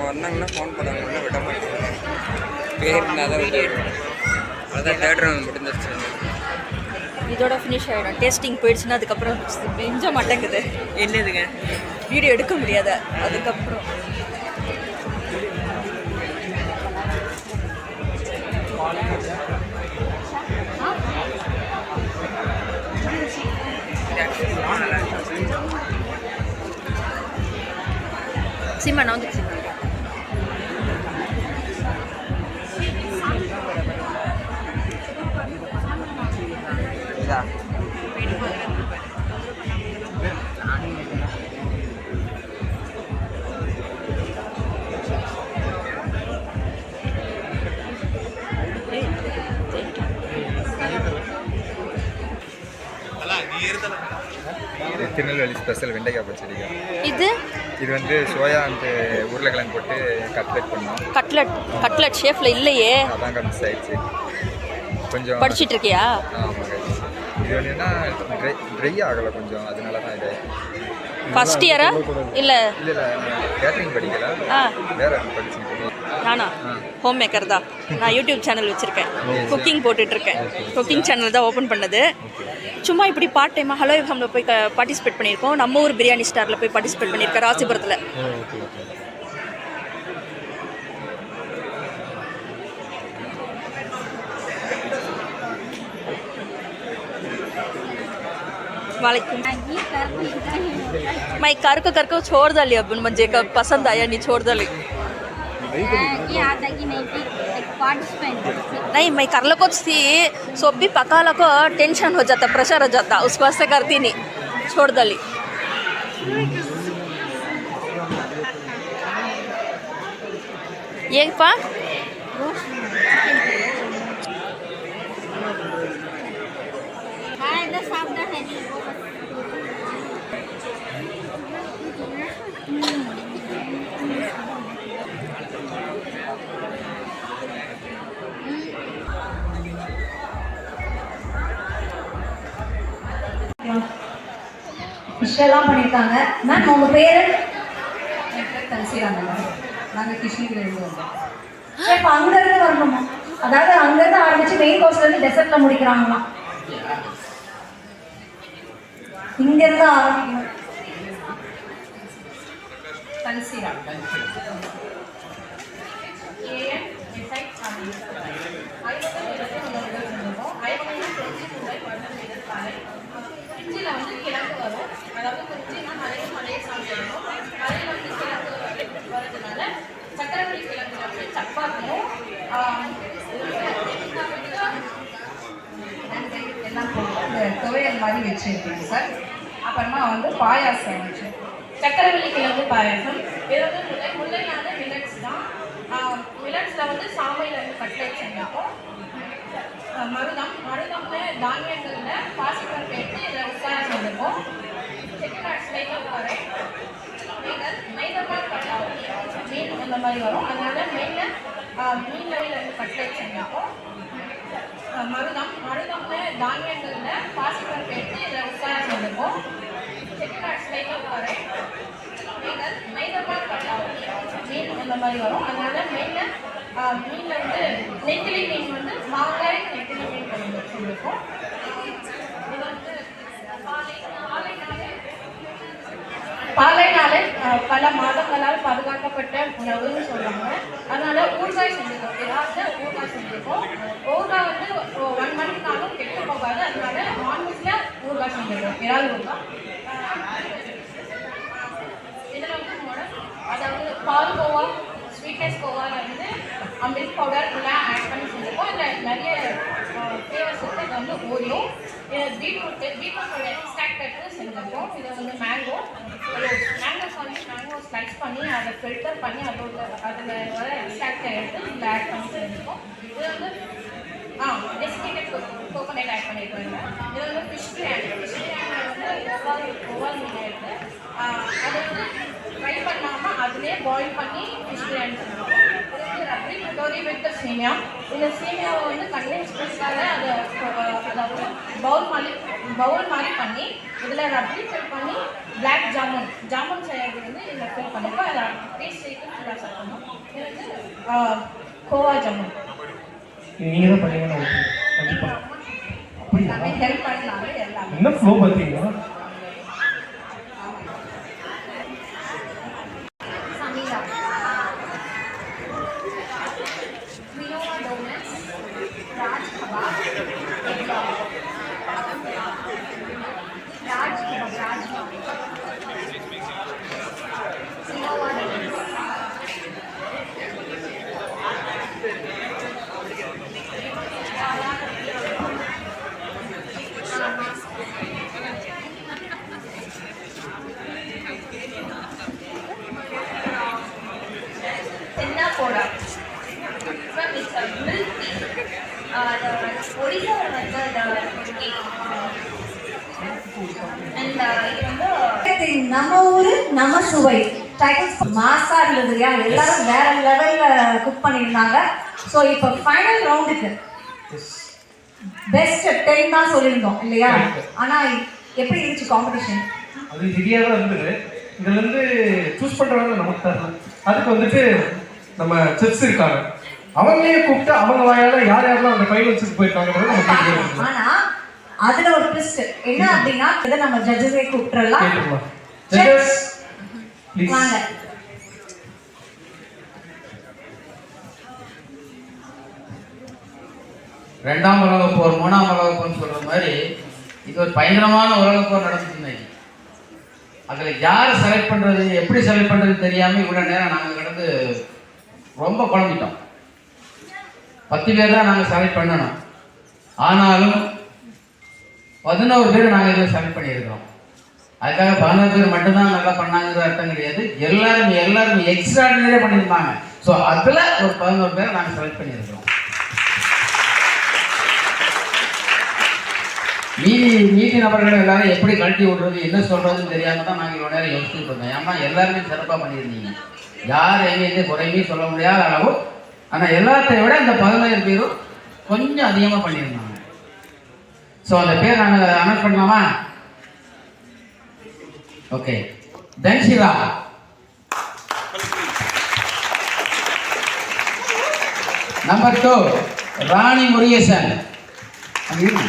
வந்தாங்கன்னா ஃபோன் பண்ணாங்கன்னா விட மாட்டேன். பேர் இருந்தால் தான் விட அதான் தேர்ட் ரவுண்ட் முடிஞ்சிருச்சு இதோட ஃபினிஷ் ஆகிடும் டேஸ்டிங் போயிடுச்சுன்னா அதுக்கப்புறம் மிஞ்ச மாட்டேங்குது. என்னதுங்க வீடியோ எடுக்க முடியாது. அதுக்கப்புறம். சீமா நான் வந்து ஸ்பெஷல் வெண்டைக்காய் பச்சடிக்கா இது? இது வந்து சோயா அண்ட் உருளைக்கிழங்கு போட்டு கட்லெட் பண்ணோம். கட்லட் கட்லட் ஷேஃப்ல இல்லையே. அதாங்க மிஸ் ஆயிடுச்சு. கொஞ்சம் படிச்சிட்டு இருக்கியா? ஆமாங்க. இது வந்துன்னா ட்ரை ட்ரை ஆகலை கொஞ்சம். அதனால தான் இது ஃபர்ஸ்ட் இயரா இல்ல இல்லை இல்லை. கேட்டரிங் படிக்கல. ஆ. வேற படிச்சுட்டு நானா ஹோம் மேக்கர் தான் நான் யூடியூப் சேனல் வச்சுருக்கேன் குக்கிங் போட்டுட்ருக்கேன் குக்கிங் சேனல் தான் ஓப்பன் பண்ணது சும்மா இப்படி பார்ட் டைமாக ஹலோ எஃப்எம்ல போய் பார்ட்டிசிபேட் பண்ணியிருக்கோம் நம்ம ஊர் பிரியாணி ஸ்டாரில் போய் பார்ட்டிசிபேட் பண்ணியிருக்கேன் ராசிபுரத்தில் वालेकुम मैं कर को कर को छोड़ डाली अब मुझे कब पसंद आया नहीं छोड़ डाली ये आता कि नहीं कि पार्टिसिपेंट नहीं मैं कर लो कुछ थी सो भी पका लो को टेंशन हो जाता प्रेशर हो जाता उस वास्ते करती नहीं छोड़ डाली ये पा எல்லாம் பண்ணியிருக்காங்க மேம் உங்கள் பேர் தன்சீராங்க நாங்கள் கிருஷ்ணகிரியிலேருந்து வந்தோம் இப்போ அங்கேருந்து வரணுமா அதாவது அங்கேருந்து ஆரம்பிச்சு மெயின் கோர்ஸ்லேருந்து டெசர்ட்டில் முடிக்கிறாங்களாம் இங்கேருந்து ஆரம்பிக்கணும் தன்சீரா வரும் அதாவது குறிஞ்சினா மலையும் மலையை சாமி வரும் மலையில் வந்து கிழங்கு வரதுனால சக்கரவள்ளி கிழங்கு வந்து சப்பாத்தியும் எல்லாம் போட்டு துவையல் மாதிரி வச்சுருக்கேன் சார் அப்புறமா வந்து பாயாசம். வச்சு சக்கரவள்ளி கிழங்கு பாயாசம் இது வந்து முல்லை முல்லைனால மில்லட்ஸ் தான். மில்லட்ஸில் வந்து சாமையில் வந்து கட்லெட் செஞ்சிருக்கோம் ஆஹ் மருதம் மருதம்ல தானியங்களில் பாசிப்பருப்பு எடுத்து இதில் உட்கார செஞ்சிருக்கோம் செட்டிநாடு ஸ்டைலில் வரேன் மீன் மைதப்பால் பட்டாவும் மீன் அந்த மாதிரி வரும். அதனால மெயினில் மீன் வந்து கட்லெட் செஞ்சிருக்கோம் ஆஹ் மருதம் மருதம்ல தானியங்களில் பாசிப்பருப்பு எடுத்து இதில் உட்கார செஞ்சிருக்கோம் செட்டிநாடு ஸ்டைலில் வரேன் மீன் மைதப்பால் பட்டாவும் மீன் அந்த மாதிரி வரும். அதனால மெயினில் மீன் வந்து நெத்திலி மீன் வந்து மாங்காய் நெத்திலி மீன் கொண்டு வச்சுருக்கோம் இது வந்து பாலைனாலே பல மாதங்களால் பாதுகாக்கப்பட்ட உணவுன்னு சொல்றாங்க அதனால ஊர்காய் செஞ்சிருக்கோம் ஏதாவது ஊர்காய் செஞ்சிருக்கோம் ஊர்காய் வந்து ஒன் மந்த்னாலும் கெட்டு போகாது. அதனால நான்வெஜ்ல ஊர்காய் செஞ்சிருக்கோம் ஏதாவது ஊர்காய் இதில் வந்து அதாவது பால் கோவா ஸ்வீட்னஸ் கோவாவில் வந்து மில்க் பவுடர் எல்லாம் ஆட் பண்ணி செஞ்சிருக்கோம். இதில் நிறைய ஃப்ளேவர்ஸ் இருக்குது இது வந்து ஓரியோ பீட்ரூட் பீட்ரூட்டோட எக்ஸ்ட்ராக்ட் எடுத்து செஞ்சுருக்கோம் இது வந்து மேங்கோ மேங்கோஸ் வந்து மேங்கோ ஸ்லைஸ் பண்ணி அதை ஃபில்டர் பண்ணி அதோட அதில் வர எக்ஸ்ட்ராக்டை எடுத்து இதில் ஆட் பண்ணி செஞ்சுருக்கோம். இது வந்து ஆ டெசிகேட்டட் கோகோனட் ஆட் பண்ணியிருக்கோம் இது வந்து ஃபிஷ் பிரியாணி ஃபிஷ் பிரியாணி வந்து ஓவர் ஒவ்வால் மீன் எடுத்து அதை வந்து ஃப்ரை பண்ணாமல் அதிலே பாயில் பண்ணி ஃபிஷ் பிரியாணி செஞ்சுருக்கோம். கட்டோரி வித் சேமியா இந்த சேமியாவை வந்து கண்டென்ஸ் ப்ரெஸ்ஸால் அதை அதாவது பவுல் மாதிரி பவுல் மாதிரி பண்ணி இதில் ரப்ரி ஃபில் பண்ணி பிளாக் ஜாமுன் ஜாமுன் செய்யறது வந்து இதில் ஃபில் பண்ணிருக்கோம் அதை டேஸ்ட் செய்து ஃபுல்லாக சாப்பிடணும். ஆஹ், கோவா ஜாமுன் நீங்கள் தான் பண்ணீங்கன்னா ஓகே கண்டிப்பாக ஹெல்ப் பண்ணலாமே எல்லாமே. என்ன ஃப்ளோ பார்த்தீங்கன்னா மாசா இருந்தது இல்லையா? எல்லாரும் வேற லெவல்ல குக் பண்ணியிருந்தாங்க. ஸோ இப்போ ஃபைனல் ரவுண்டுக்கு பெஸ்ட் டென் தான் சொல்லியிருந்தோம் இல்லையா? ஆனா எப்படி இருந்துச்சு காம்படிஷன் அது ஹெவியாக தான் இருந்தது. இதில் வந்து சூஸ் பண்ணுறவங்க நமக்கு தரல அதுக்கு வந்துட்டு நம்ம செப்ஸ் இருக்காங்க. அவங்களே கூப்பிட்டு அவங்க வாயால யார் யாரெல்லாம் அந்த ஃபைல் வச்சுட்டு போயிருக்காங்கன்றது நமக்கு தெரியும் ஆனா அதுல ஒரு ட்விஸ்ட் என்ன அப்படின்னா இதை நம்ம ஜட்ஜஸே கூப்பிட்டுறலாம். ஜட்ஜஸ் வாங்க ரெண்டாம் உலகப் போர் மூணாம் உலகப் போர்னு சொல்ற மாதிரி இது ஒரு பயங்கரமான உலகப் போர் நடந்துச்சு அதில் யாரை செலக்ட் பண்ணுறது எப்படி செலக்ட் பண்ணுறது தெரியாமல் இவ்வளோ நேரம் நாங்கள் கிடந்து ரொம்ப குழம்பிட்டோம். பத்து பேர் தான் நாங்கள் செலக்ட் பண்ணணும். ஆனாலும் பதினோரு பேர் நாங்கள் இதில் செலக்ட் பண்ணியிருக்கிறோம். அதுக்காக பதினோரு பேர் மட்டும்தான் நல்லா பண்ணாங்கிற அர்த்தம் கிடையாது. எல்லாரும் எல்லாருமே எக்ஸ்ட்ராடினரியாக பண்ணியிருந்தாங்க. ஸோ அதில் ஒரு பதினோரு பேரை நாங்கள் செலக்ட் பண்ணியிருக்கிறோம். மீதி மீதி நபர்கள் எல்லாரும் எப்படி கழட்டி விடுறது என்ன சொல்றதுன்னு தெரியாம தான் நாங்கள் இவ்வளோ நேரம் யோசிச்சுட்டு இருந்தோம். ஏன்னா எல்லாருமே சிறப்பாக பண்ணியிருந்தீங்க. யார் எங்கேயுமே குறையுமே சொல்ல முடியாத அளவு. ஆனால் எல்லாத்தையும் விட இந்த பதினேழு பேரும் கொஞ்சம் அதிகமாக பண்ணியிருந்தாங்க. ஸோ அந்த பேர் நாங்கள் அனௌன்ஸ் பண்ணலாமா? Okay. Dhanshita number two Rani Murugesan. அங்க இருங்க.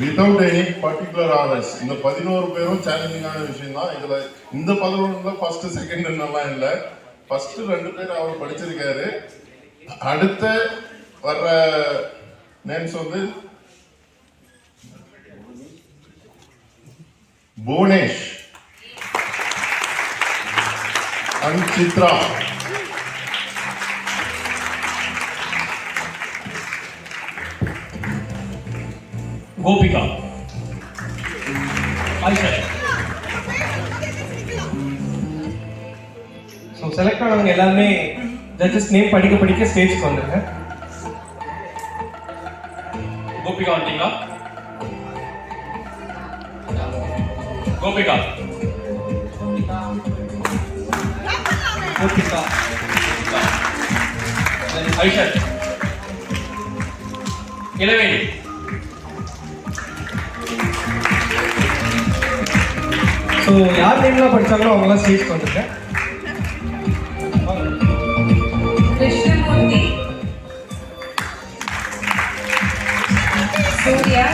வித்தவுட் எனி பர்டிகுலர் ஆர்டர்ஸ் இந்த பதினோரு பேரும் சேலஞ்சிங்கான விஷயம் தான் இதில் இந்த பதினொன்றுல ஃபர்ஸ்ட் செகண்ட் என்னெல்லாம் இல்லை. ஃபர்ஸ்ட் ரெண்டு பேர் அவர் படிச்சிருக்காரு. அடுத்த வர்ற நேம்ஸ் வந்து Bhuvanesh. And Chitra Gopika so select ஆனவங்க எல்லாருமே ஜட்ஜஸ் நேம் படிக்க படிக்க ஸ்டேஜ்க்கு வந்துருங்க. கோபிகா வந்துட்டீங்களா கோபிகா. கோபிகா. ஐஷர். இளவேணி. ஸோ யார் நேம்லாம் படிச்சாங்களோ அவங்களாம் ஸ்டேஜ்க்கு வந்துருங்க Krishnamurthy. Surya.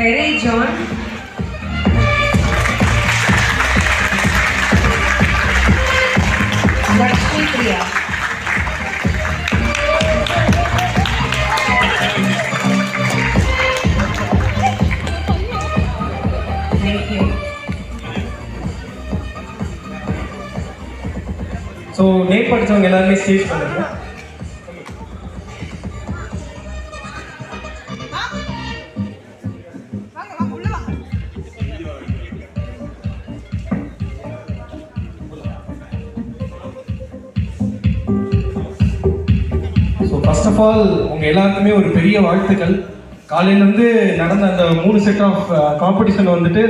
Harry John Lakshmi Priya so name படித்தவங்க எல்லாருமே ஸ்டேஜ் பண்ணுங்க எல்லாருக்குமே ஒரு பெரிய வாழ்த்துக்கள். காலையிலேருந்து நடந்த அந்த மூணு செட் ஆஃப் காம்படிஷன் வந்துட்டு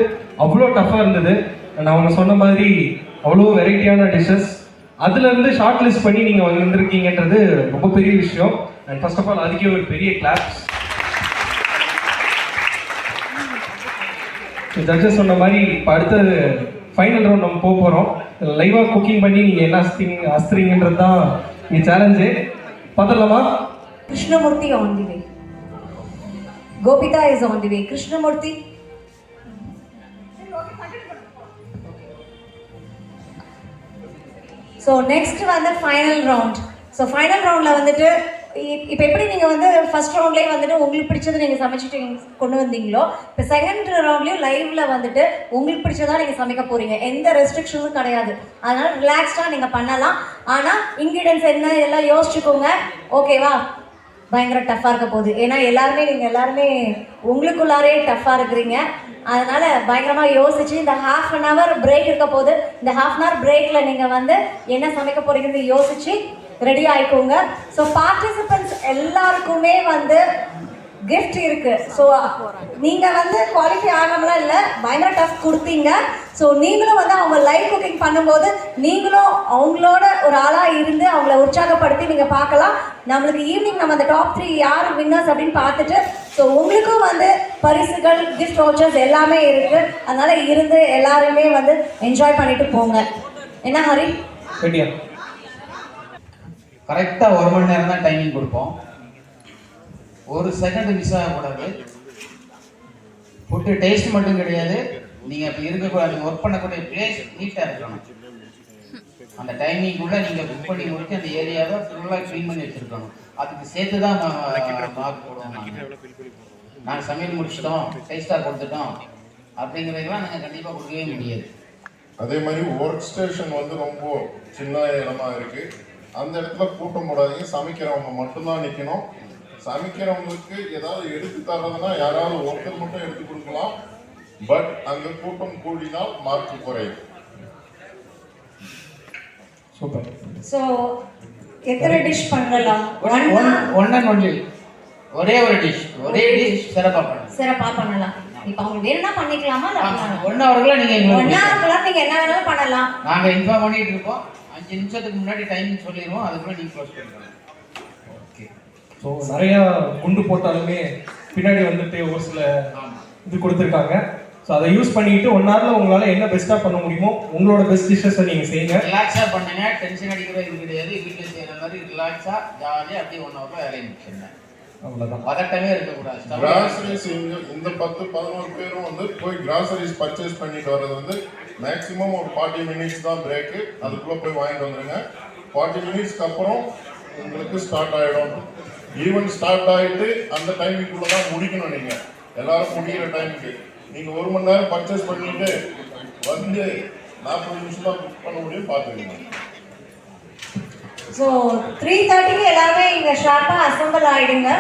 அவ்வளோ டஃப்பாக இருந்தது. நான் அவங்க சொன்ன மாதிரி அவ்வளோ வெரைட்டியான டிஷ்ஷஸ் அதுலேருந்து ஷார்ட் லிஸ்ட் பண்ணி நீங்கள் வந்திருக்கீங்கன்றது ரொம்ப பெரிய விஷயம். அண்ட் ஃபர்ஸ்ட் ஆஃப் ஆல் அதுக்கே ஒரு பெரிய கிளாப்ஸ் ஜட்ஜஸ் சொன்ன மாதிரி இப்போ அடுத்தது ஃபைனல் ரவுண்ட் நம்ம போக போகிறோம் லைவாக குக்கிங் பண்ணி நீங்கள் என்ன அஸ்திங் அஸ்திரிங்கன்றது தான் இங்கே சேலஞ்சு பார்த்துடலாமா? Krishnamurthy on the way. Gopitha is on the way. Krishnamurthy so next வந்து ஃபைனல் ரவுண்ட் ஸோ ஃபைனல் ரவுண்டில் வந்துட்டு இப்போ எப்படி நீங்கள் வந்து ஃபர்ஸ்ட் ரவுண்ட்லேயே வந்துட்டு உங்களுக்கு பிடிச்சது நீங்கள் சமைச்சிட்டு கொண்டு வந்தீங்களோ இப்போ செகண்ட் ரவுண்ட்லேயும் லைவ்ல வந்துட்டு உங்களுக்கு பிடிச்சதா நீங்கள் சமைக்க போறீங்க. எந்த ரெஸ்ட்ரிக்ஷனும் கிடையாது. அதனால ரிலாக்ஸ்டாக நீங்கள் பண்ணலாம். ஆனால் இன்க்ரீடியன்ஸ் என்ன எல்லாம் யோசிச்சுக்கோங்க. ஓகேவா பயங்கர டஃப்பாக இருக்க போகுது. ஏன்னா எல்லாருமே நீங்கள் எல்லாருமே உங்களுக்குள்ளாரே டஃப்பாக இருக்கிறீங்க. அதனால பயங்கரமாக யோசிச்சு இந்த ஹாஃப் அன் ஹவர் பிரேக் இருக்க போது இந்த ஹாஃப் அன் ஹவர் பிரேக்கில் நீங்கள் வந்து என்ன சமைக்க போறீங்கன்னு யோசிச்சு ரெடி ஆயிக்கோங்க. ஸோ பார்ட்டிசிபெண்ட்ஸ் எல்லாருக்குமே வந்து கிஃப்ட் இருக்கு. ஸோ நீங்க வந்து குவாலிஃபை ஆகாமலாம் இல்லை பயங்கர டஃப் கொடுத்தீங்க. ஸோ நீங்களும் வந்து அவங்க லைவ் குக்கிங் பண்ணும்போது நீங்களும் அவங்களோட ஒரு ஆளாக இருந்து அவங்கள உற்சாகப்படுத்தி நீங்கள் பார்க்கலாம். நம்மளுக்கு ஈவினிங் நம்ம அந்த டாப் த்ரீ யார் வின்னர்ஸ் அப்படின்னு பார்த்துட்டு ஸோ உங்களுக்கும் வந்து பரிசுகள் கிஃப்ட் வவுச்சர்ஸ் எல்லாமே இருக்கு. அதனால இருந்து எல்லாருமே வந்து என்ஜாய் பண்ணிட்டு போங்க. என்ன ஹரி? கரெக்டாக ஒரு மணி நேரம் தான் டைமிங் கொடுப்போம். ஒரு செகண்ட் மிஸ் ஆகக்கூடாது ஃபுட்டு டேஸ்ட் மட்டும் கிடையாது. நீங்கள் இப்போ இருக்கக்கூடாது. ஒர்க் பண்ணக்கூடிய பிளேஸ் நீட்டாக இருக்கணும். அந்த டைமிங்குள்ளே நீங்கள் புக் பண்ணி முடிச்சு அந்த ஏரியாவை ஃபுல்லாக க்ளீன் பண்ணி வச்சுருக்கணும். அதுக்கு சேர்த்து தான் மார்க் போடுவோம் நாங்கள் சமையல் முடிச்சிட்டோம். ஃபைவ் கொடுத்துட்டோம். அப்படிங்கிறதெல்லாம் நாங்கள் கண்டிப்பாக கொடுக்கவே முடியாது. அதே மாதிரி ஒர்க் ஸ்டேஷன் வந்து ரொம்ப சின்ன இடமா இருக்கு. அந்த இடத்துல கூட்டம் போடாதீங்க. சமைக்கிறவங்க மட்டும்தான் நிற்கணும் சமைக்கிறவங்களுக்கு ஏதாவது எடுத்து தர்றதுன்னா யாராவது ஒருத்தர் மட்டும் எடுத்து கொடுக்கலாம். பட் அங்க கூட்டம் கூடினால் மார்க் குறையும் சூப்பர். ஸோ எத்தனை டிஷ் பண்ணலாம்? One one one and only ஒரே ஒரு டிஷ் ஒரே டிஷ் சிறப்பாக பண்ணணும் சிறப்பாக பண்ணலாம். இப்போ அவங்க வேணும்னா பண்ணிக்கலாமா? பண்ணலாம்? ஒன் ஹவருக்குள்ள நீங்கள் என்ன வேணாலும் பண்ணலாம். நாங்கள் இன்ஃபார்ம் பண்ணிட்டு இருக்கோம். அஞ்சு நிமிஷத்துக்கு முன்னாடி டைமிங் சொல்லிடுவோம். அதுக்குள்ள நீங்கள் க்ளோஸ் பண்ணிக்கலாம். ஸோ நிறையா குண்டு போட்டாலுமே பின்னாடி வந்துட்டு ஒரு சில இது கொடுத்துருக்காங்க. ஸோ அதை யூஸ் பண்ணிட்டு ஒன் ஹவரில் உங்களால் என்ன பெஸ்ட்டாக பண்ண முடியுமோ உங்களோட பெஸ்ட் டிஷ்ஷஸை நீங்கள் செய்யுங்க. ரிலாக்ஸாக பண்ணுங்க. டென்ஷன் அடிக்கிற இது கிடையாது வீட்டில் செய்கிற மாதிரி ரிலாக்ஸாக ஜாலியாக அப்படியே ஒன் ஹவரில் வேலையை முடிச்சிருங்க. அவ்வளோதான் பதட்டமே இருக்கக்கூடாது. கிராசரிஸ் இங்க இந்த பத்து பதினோரு பேரும் வந்து போய் கிராசரிஸ் பர்ச்சேஸ் பண்ணிட்டு வர்றது வந்து மேக்ஸிமம் ஒரு ஃபார்ட்டி மினிட்ஸ் தான் பிரேக்கு அதுக்குள்ள போய் வாங்கிட்டு வந்துருங்க. ஃபார்ட்டி மினிட்ஸ்க்கு அப்புறம் உங்களுக்கு ஸ்டார்ட் ஆயிடும். ஈவெண்ட் ஸ்டார்ட் ஆகிட்டு அந்த டைமிங்குள்ள தான் முடிக்கணும் நீங்க. எல்லாரும் முடிகிற டைமுக்கு நீங்க ஒரு மணி நேரம் பர்ச்சேஸ் பண்ணிட்டு வந்து நாற்பது நிமிஷம் தான் புக் பண்ண முடியும் பார்த்துக்கங்க ஸோ த்ரீ தேர்ட்டிக்கு எல்லாருமே இங்கே ஷார்ப்பாக அசம்பிள் ஆகிடுங்க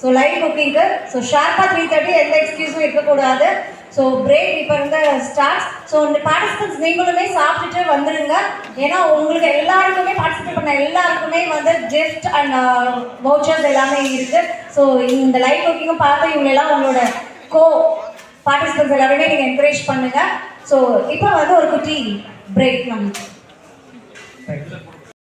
ஸோ லைவ் குக்கிங்க்கு ஸோ ஷார்ப்பாக த்ரீ தேர்ட்டி எந்த எக்ஸ்கியூஸும் இருக்கக்கூடாது. ஸோ பிரேக் இப்போ இருந்த ஸ்டார்ஸ் ஸோ இந்த பார்ட்டிசிபென்ட்ஸ் நீங்களுமே சாப்பிட்டுட்டு வந்துடுங்க ஏன்னா உங்களுக்கு எல்லாருக்குமே பார்ட்டிசிபேட் பண்ண எல்லாருக்குமே வந்து கிஃப்ட் அண்ட் வவுச்சர்ஸ் எல்லாமே இருக்குது ஸோ இந்த லைவ் குக்கிங்கும் பார்த்து இவங்களெல்லாம் உங்களோட கோ பார்ட்டிசிபென்ட்ஸ் எல்லாருமே நீங்கள் என்கரேஜ் பண்ணுங்கள் ஸோ இப்போ வந்து ஒரு குட்டி பிரேக் நம்மளுக்கு